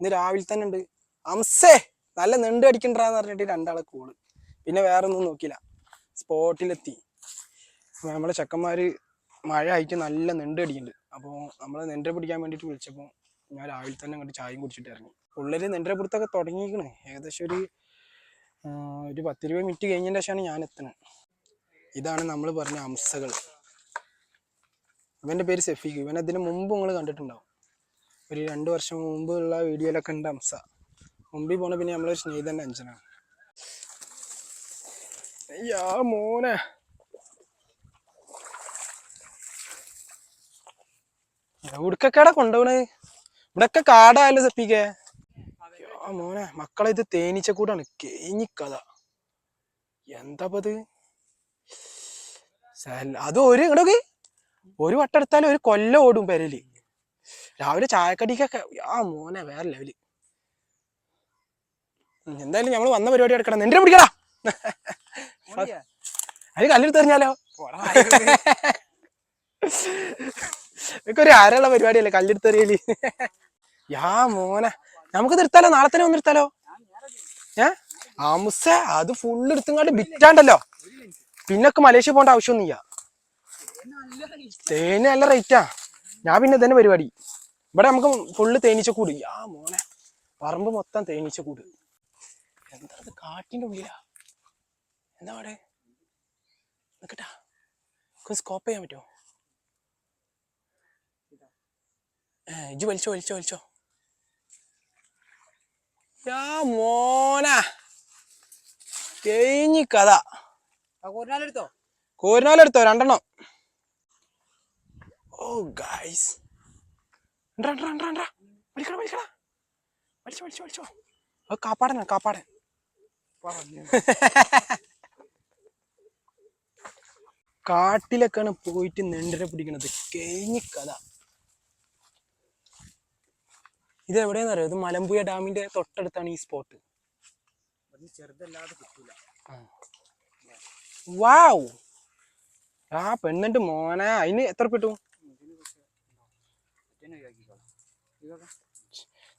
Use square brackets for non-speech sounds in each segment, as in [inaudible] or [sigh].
ഇന്ന് രാവിലെ തന്നെ ഉണ്ട്. അംസേ നല്ല നെണ്ട് അടിക്കണ്ടാന്ന് പറഞ്ഞിട്ട് രണ്ടാളെ കൂൾ പിന്നെ വേറെ ഒന്നും നോക്കില്ല സ്പോട്ടിലെത്തി നമ്മളെ ചെക്കന്മാര് മഴ ആയിട്ട് നല്ല നെണ്ട് അടിക്കുന്നുണ്ട് അപ്പോൾ നമ്മൾ നെണ്ട പിടിക്കാൻ വേണ്ടിയിട്ട് വിളിച്ചപ്പോൾ ഞാൻ രാവിലെ തന്നെ അങ്ങോട്ട് ചായയും കുടിച്ചിട്ട് ഇറങ്ങി. പുള്ളര് നെണ്ടര പിടുത്തൊക്കെ തുടങ്ങിയിരിക്കണ്. ഏകദേശം ഒരു ഒരു പത്തിരുപത് മിനിറ്റ് കഴിഞ്ഞതിന് ശേഷമാണ് ഞാൻ എത്തുന്നത് ഇതാണ് നമ്മൾ പറഞ്ഞ അംസകൾ ഇവന്റെ പേര് സെഫീഖ്. ഇവൻ അതിന് മുമ്പ് നിങ്ങൾ കണ്ടിട്ടുണ്ടാവും. ഒരു രണ്ട് വർഷം മുമ്പുള്ള വീഡിയോയിലൊക്കെ ഉണ്ട് അംസ. മുമ്പിൽ പോണ പിന്നെ നമ്മളൊരു സ്നേഹിതന്റെ അഞ്ചനാണ്. അയ്യാ മോനെ. എവിടക്കൊക്കെയാടാ കൊണ്ടുപോണേ? ഇവിടൊക്കെ കാടായല്ലോ സപ്പിക്കേ. ആ മോനെ മക്കളെ ഇത് തേനീച്ച കൂടാണ്. കേഞ്ഞിക്കഥ എന്താപ്പത് അത്? ഒരു ഇങ്ങോട്ട് ഒരു വട്ടം എടുത്താലും ഒരു കൊല്ലം ഓടും പെരൽ. രാവിലെ ചായക്കടിക്കൊക്കെ ആ മോനെ വേറെ ലെവൽ എന്തായാലും നമ്മൾ വന്ന പരിപാടി എടുക്കണം. നിന്റെ പിടിക്കടാ അത് കല്ലെടുത്ത് എറിഞ്ഞാലോ? ഒരു ആരുള്ള പരിപാടിയല്ലേ കല്ലെടുത്ത് എറിയൽ? യാ മോനെ. നമുക്ക് നിർത്താലോ നാളെ തന്നെ ഒന്ന് നിർത്താലോ ഏ? ആമുസ അത് ഫുള്ള് എടുത്തുങ്ങാണ്ട് ബിറ്റാണ്ടല്ലോ പിന്നൊക്കെ മലേഷ്യ പോണ്ട ആവശ്യമൊന്നുമില്ല തേന് നല്ല റേറ്റാ ഞാൻ പിന്നെ തന്നെ പരിപാടി. ഇവിടെ നമുക്ക് ഫുള്ള് തേനീച്ചക്കൂട് ആ മോനെ. പറമ്പ് മൊത്തം തേനീച്ചക്കൂട് എന്താ ഇത് കാട്ടിന്റെ ഉള്ളിലാ? എന്താ അവിടെ? നിക്കട്ടാ. സ്കോപ്പ് ചെയ്യാൻ പറ്റുമോ? ഇജ് വലിച്ചോ വലിച്ചോ വലിച്ചോ. യാ മോന. കഴിഞ്ഞി കഥ. കോരിനാലെടുത്തോ? കോരിനാലെടുത്തോ രണ്ടെണ്ണം. ഓ ഗൈസ് വലിക്കടാ വലിക്കടാ. വലിച്ചോ വലിച്ചോ വലിച്ചോ. അത് കാപ്പാടനാ കാപ്പാടൻ. കാട്ടിലൊക്കെയാണ് പോയിട്ട് നെണ്ടരെ പിടിക്കണത്. കഴിഞ്ഞ കഥ ഇത് എവിടെയെന്നറിയോ ഇത് മലമ്പുഴ ഡാമിന്റെ തൊട്ടടുത്താണ് ഈ സ്പോട്ട് വാവ്. ആ പെണ്ണിന്റെ മോനെ. അതിന് എത്ര പെട്ടു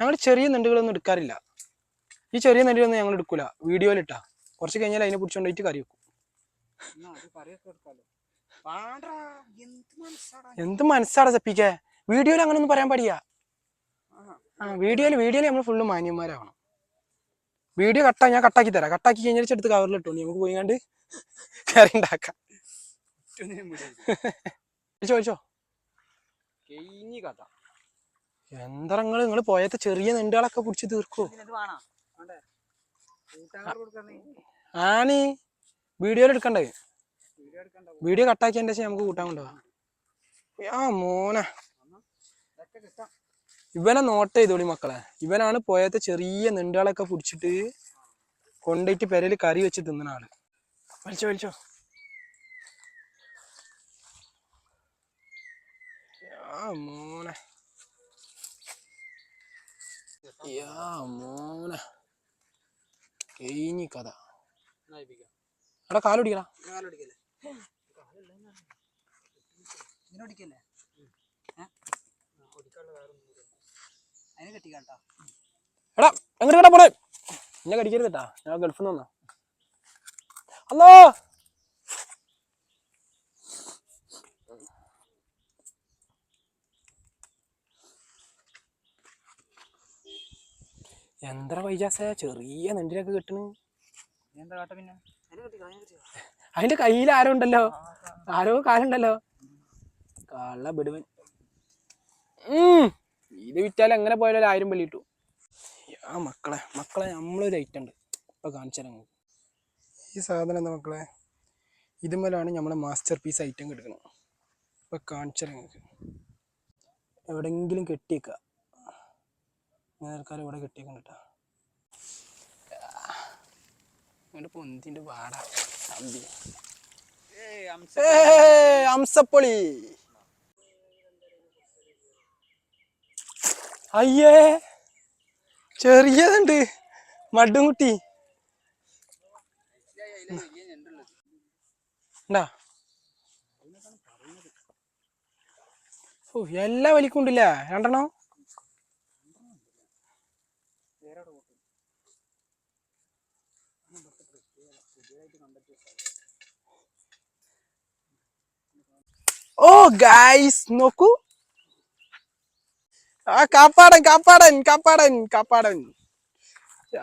ഞങ്ങൾ ചെറിയ നെണ്ടുകളൊന്നും എടുക്കാറില്ല. ഈ ചെറിയ നെണ്ടുകളൊന്നും ഞങ്ങൾ എടുക്കൂല. വീഡിയോയിലിട്ടാ കുറച്ച് കഴിഞ്ഞാൽ അതിനെ പിടിച്ചോണ്ടായിട്ട് കറി വെക്കും. എന്ത് മനസ്സാടാ സപ്പിക്കേ വീഡിയോയിൽ അങ്ങനെ ഒന്നും പറയാൻ പാടില്ല. ആ വീഡിയോയിൽ വീഡിയോയിൽ നമ്മൾ ഫുള്ള് മാന്യന്മാരാവണം. വീഡിയോ കട്ടാ ഞാൻ കട്ടാക്കി തരാം. കട്ടാക്കി കഴിഞ്ഞാൽ എടുത്ത് കവറിലിട്ടു നമുക്ക് പോയി കണ്ട് കറി ഉണ്ടാക്കാം. [laughs] ചോദിച്ചോ കഴിഞ്ഞി കഥ. എന്താ നിങ്ങൾ നിങ്ങൾ പോയത്തെ ചെറിയ നെണ്ടുകളൊക്കെ പിടിച്ച് തീർക്കോ? ആണി വീഡിയോ വീഡിയോയിൽ എടുക്കണ്ടേ? വീഡിയോ കട്ടാക്കിയതിന്റെ ശേഷം നമുക്ക് കൂട്ടാൻ കൊണ്ടുപോവാം ആ മോനെ. ഇവനെ നോട്ട് ചെയ്തോളി മക്കളെ. ഇവനാണ് പോയത്തെ ചെറിയ നെണ്ടുകളൊക്കെ പിടിച്ചിട്ട് കൊണ്ടിട്ട് പെരയിൽ കറി വെച്ച് തിന്നണ ആൾ. വലിച്ചോ വലിച്ചോ. യാ മോനെ. യാ മോനെ കഴിഞ്ഞി കഥ അതിന് കെട്ടിക്കാട്ടോ എടാ എങ്ങോട്ട് കേട്ടാ പോണേ എന്നെ കടിക്കരുത് കേട്ടാ ഞാൻ ഗൾഫിൽ നിന്ന് വന്നാ അല്ലോ എന്താ വൈജാസ ചെറിയ നെണ്ടിലൊക്കെ കിട്ടണ്. അതിന്റെ കയ്യിൽ ആരോ ഉണ്ടല്ലോ ആരോ കാലുണ്ടല്ലോ? കള്ള ബിടുവൻ. ഉം. ഇത് വിറ്റാൽ എങ്ങനെ പോയാലും ആയിരം പള്ളി കിട്ടും. ആ മക്കളെ മക്കളെ നമ്മളൊരു ഐറ്റം ഉണ്ട്. ഇപ്പൊ കാണിച്ചാലും ഈ സാധനം എന്താ മക്കളെ? ഇതുമേലാണ് നമ്മളെ മാസ്റ്റർ പീസ് ഐറ്റം കിടക്കുന്നത് ഇപ്പൊ കാണിച്ചാലും എവിടെങ്കിലും കെട്ടിയേക്കുക നേർക്കാലം ഇവിടെ കെട്ടിയേക്കണം കേട്ടോ ഇങ്ങോട്ട് പൊന്തിന്റെ പാടാ തമ്പി അംസപ്പൊളി. അയ്യേ ചെറിയതുണ്ട്. ഉണ്ടാ ഓ എല്ലാ വലിക്കുണ്ടില്ല? രണ്ടെണ്ണോ? ഓ ഗായ്സ് നോക്കൂ. ആ കാപ്പാടൻ കാപ്പാടൻ കാപ്പാടൻ കാപ്പാടൻ.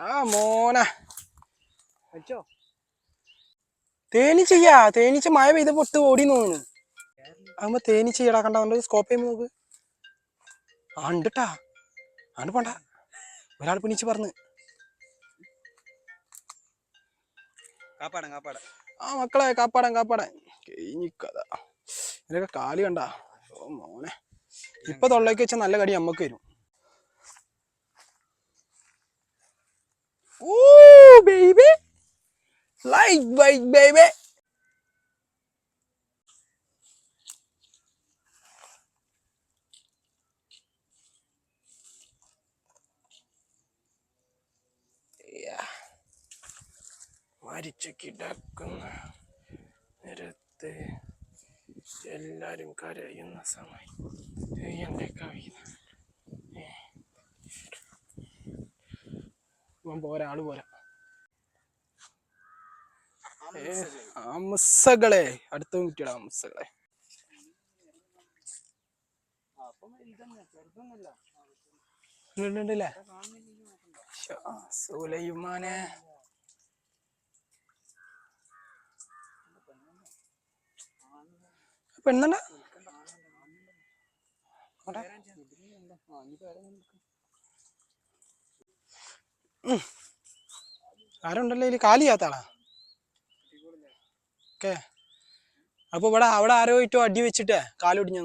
ആ മോന. വെച്ചോ തേനീച്ചയ്യാ തേനീച്ച മഴ പെയ്ത് പൊട്ട് ഓടി നോന്നു ആകുമ്പോ തേനീച്ചയ്യടാ കണ്ടോ സ്കോപ്പ് ചെയ്യുമ്പോ നോക്ക്. ആ ഉണ്ടട്ടാ ആണ് പോണ്ട. ഒരാൾ പിണിച്ച് പറഞ്ഞ് കാപ്പാടൻ കാപ്പാടൻ. ആ മക്കളെ കാപ്പാടൻ കാപ്പാടൻ. കഴിഞ്ഞിക്കഥ ഇതിനൊക്കെ കാലി കണ്ട. ഓ മോനെ. ഇപ്പൊ തൊള്ളയ്ക്ക് വെച്ച നല്ല കടി നമ്മക്ക് വരും. ഓ ബേബി ലൈക്ക് ബൈക്ക് ബേബി മരിച്ചു കിടക്കുന്ന നിരത്ത് എല്ലാരും കരയുന്ന സമയം. എന്റെ കവിത. പോരാ പോരാ. ഏ, അംസകളെ അടുത്ത കുട്ടിയുടെ അമ്മസകളെ സുലൈമാനെ. ആരുണ്ടല്ലോ ഇതിൽ കാലിയാത്താളാ ഓക്കെ. അപ്പൊ ഇവിടെ അവിടെ ആരോ ഇട്ടോ അടി വെച്ചിട്ടേ കാലൊടിഞ്ഞു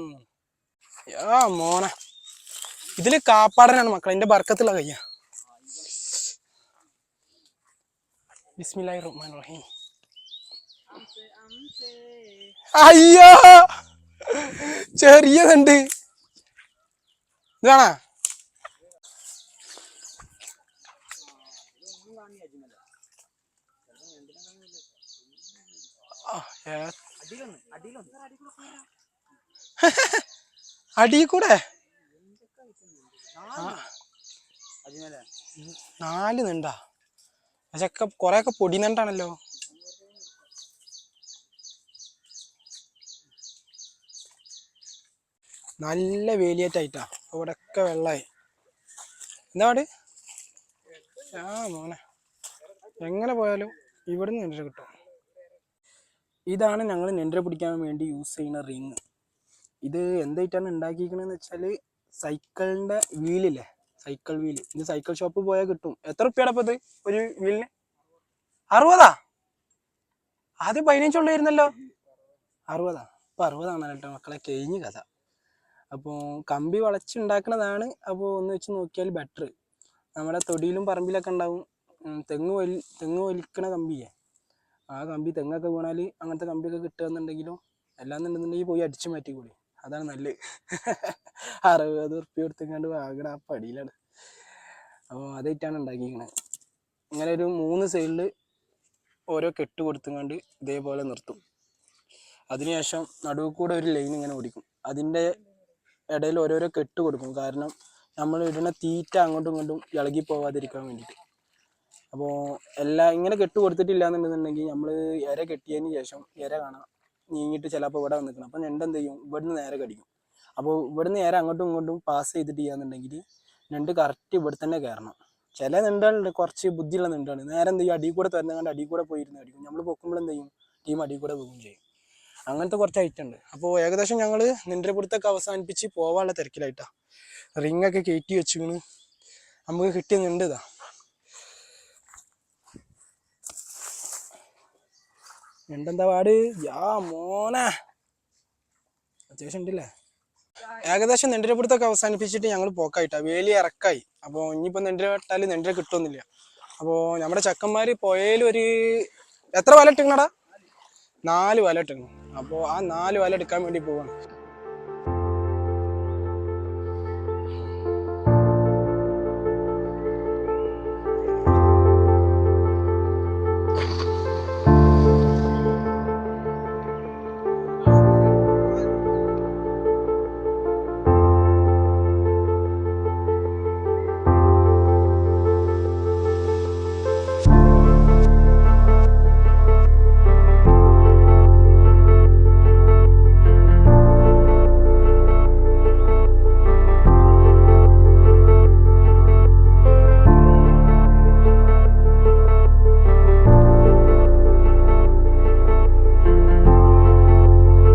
ആ മോനെ. ഇതിൽ കാപ്പാടനാണ് മക്കളെ. എന്റെ ബർക്കത്തുള്ള കയ്യാ. ബിസ്മില്ലാഹിർ റഹ്മാൻ റഹീം. അയ്യോ! ഇതാണാ ഏ- അടിയിലൊന്ന് അടിയിലൊന്ന് അടി കൂടെ നാല് നിണ്ട. പക്ഷെ കൊറേ ഒക്കെ പൊടി നണ്ടാണല്ലോ. നല്ല വേലിയേറ്റായിട്ടാ. ഇവിടെ ഒക്കെ വെള്ളായി. എന്താ പാട് ആ മോനെ. എങ്ങനെ പോയാലും ഇവിടുന്ന് നെൻഡ്ര കിട്ടും. ഇതാണ് ഞങ്ങൾ നെൻഡ്ര പിടിക്കാൻ വേണ്ടി യൂസ് ചെയ്യുന്ന റിങ്. ഇത് എന്തായിട്ടാണ് ഉണ്ടാക്കിയിരിക്കണെന്ന് വെച്ചാൽ സൈക്കിളിന്റെ വീലില്ലേ? സൈക്കിൾ വീൽ ഇത് സൈക്കിൾ ഷോപ്പ് പോയാൽ കിട്ടും. എത്ര റുപ്യാണ് അപ്പോൾ ഇത് ഒരു വീലിന്? അറുപതാ? ആദ്യം പതിനഞ്ചുള്ളായിരുന്നല്ലോ അറുപതാ. അപ്പം അറുപതാണല്ലോ മക്കളെ. കഴിഞ്ഞ് കഥ. അപ്പോൾ കമ്പി വളച്ചുണ്ടാക്കുന്നതാണ് അപ്പോൾ ഒന്ന് വെച്ച് നോക്കിയാൽ ബെറ്റർ നമ്മുടെ തൊടിയിലും പറമ്പിലൊക്കെ ഉണ്ടാവും. തെങ്ങ് വലി തെങ്ങ് വലിക്കണ കമ്പിയെ ആ കമ്പി തെങ്ങൊക്കെ വീണാൽ അങ്ങനത്തെ കമ്പിയൊക്കെ കിട്ടുകയെന്നുണ്ടെങ്കിലും അല്ലാന്നുണ്ടെന്നുണ്ടെങ്കിൽ പോയി അടിച്ചു മാറ്റിക്കൂടി. അതാണ് നല്ലത് [laughs] അറുപത് ഉറുപ്പ്യ കൊടുത്തിങ്ങാണ്ട് വാങ്ങണ ആ പടിയിലാണ്. അപ്പോൾ അതായിട്ടാണ് ഉണ്ടാക്കിയിരിക്കണത് ഇങ്ങനെ ഒരു മൂന്ന് സൈഡിൽ ഓരോ കെട്ട് കൊടുത്തുകൊണ്ട് ഇതേപോലെ നിർത്തും. അതിനുശേഷം നടുവ് കൂടെ ഒരു ലൈൻ ഇങ്ങനെ ഓടിക്കും. അതിന്റെ ഇടയിൽ ഓരോരോ കെട്ട് കൊടുക്കും. കാരണം നമ്മൾ ഇടുന്ന തീറ്റ അങ്ങോട്ടും ഇങ്ങോട്ടും ഇളകി പോവാതിരിക്കാൻ വേണ്ടിയിട്ട്. അപ്പോൾ എല്ലാം ഇങ്ങനെ കെട്ട് കൊടുത്തിട്ടില്ല എന്നുണ്ടെന്നുണ്ടെങ്കിൽ നമ്മൾ ഇര കെട്ടിയതിന് ശേഷം ഇര കാണാം. നീങ്ങിയിട്ട് ചിലപ്പോൾ ഇവിടെ നിൽക്കണം. അപ്പം ഞണ്ട് എന്ത് ചെയ്യും? ഇവിടുന്ന് നേരെ കടിക്കും. അപ്പോൾ ഇവിടുന്ന് നേരെ അങ്ങോട്ടും ഇങ്ങോട്ടും പാസ് ചെയ്തിട്ട് ചെയ്യാന്നുണ്ടെങ്കിൽ ഞണ്ട് കറക്റ്റ് ഇവിടെ തന്നെ കയറണം. ചില നെണ്ടുകളുണ്ട് കുറച്ച് ബുദ്ധിയുള്ള നീണ്ടാണ് നേരെ എന്ത് ചെയ്യും? അടിയിൽ കൂടെ തുറന്നുകൊണ്ട് അടിയിൽ കൂടെ പോയിരുന്ന് കടിക്കും. നമ്മൾ പൊക്കുമ്പോൾ എന്ത് ചെയ്യും? ടീം അടിയിൽ കൂടെ പോകുകയും ചെയ്യും. അങ്ങനത്തെ കുറച്ച് ഐറ്റം ഉണ്ട്. അപ്പോൾ ഏകദേശം ഞങ്ങൾ നിന്റെ അവസാനിപ്പിച്ച് പോവാനുള്ള തിരക്കിലായിട്ടാ. റിങ്ങൊക്കെ കയറ്റി വെച്ചിരുന്നു നമുക്ക് കിട്ടിയ നിണ്ട് ഇതാ. നിണ്ടെന്താ പാട്? യാ മോനെ. അത്യാവശ്യം ഉണ്ടല്ലേ? ഏകദേശം നെണ്ടിര പിടുത്തൊക്കെ അവസാനിപ്പിച്ചിട്ട് ഞങ്ങൾ പോക്കായിട്ടാ. വേലി ഇറക്കായി. അപ്പോൾ ഇനിയിപ്പോൾ നെണ്ടിര വെട്ടാൽ നെണ്ടിര കിട്ടുമെന്നില്ല അപ്പോൾ നമ്മുടെ ചക്കന്മാർ പുഴയിൽ ഒരു എത്ര വല ഇട്ടിങ്ങടാ നാല് വല ഇട്ടിരുന്നു അപ്പോൾ ആ നാല് വല എടുക്കാൻ വേണ്ടി പോവാണ്.